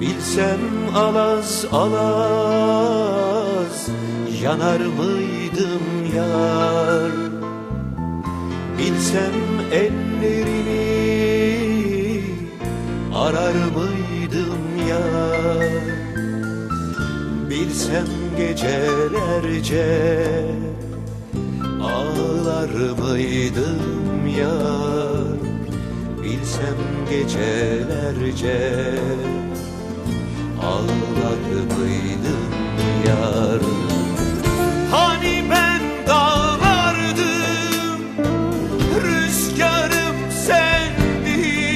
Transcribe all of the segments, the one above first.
Bilsem alaz alaz yanar mıydım yar? Bilsem ellerini arar mıydım yar? Bilsem gecelerce ağlar mıydım yar? Bilsem gecelerce ağlar mıydım yar? Hani ben dağlardım rüzgarım sendin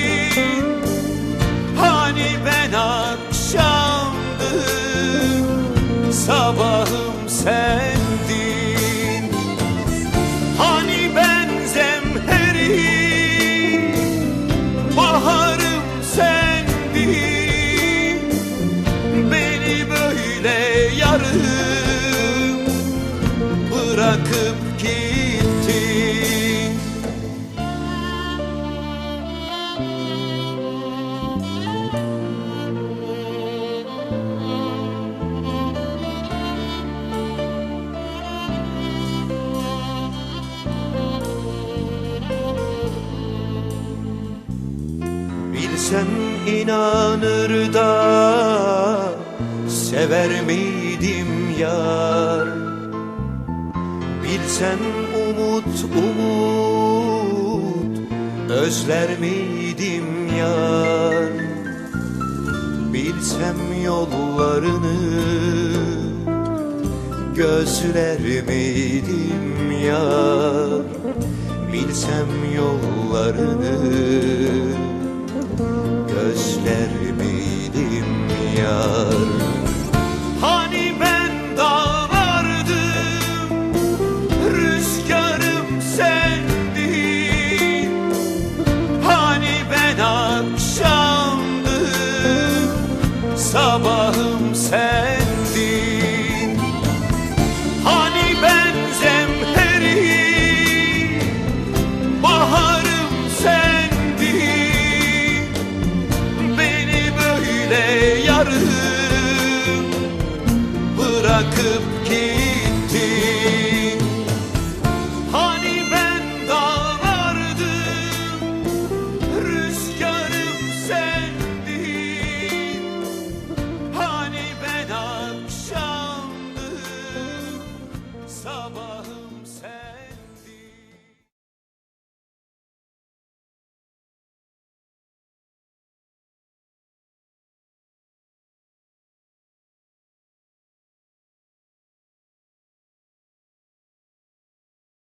Hani ben akşamdım sabahım sendin bırakıp gittin. Bilsem inanır da sever miydim yar Bilsem umut umut özler miydim yar? Bilsem yollarını gözler miydim yar? Bilsem yollarını gözler miydim yar yollarım bırakıp gittin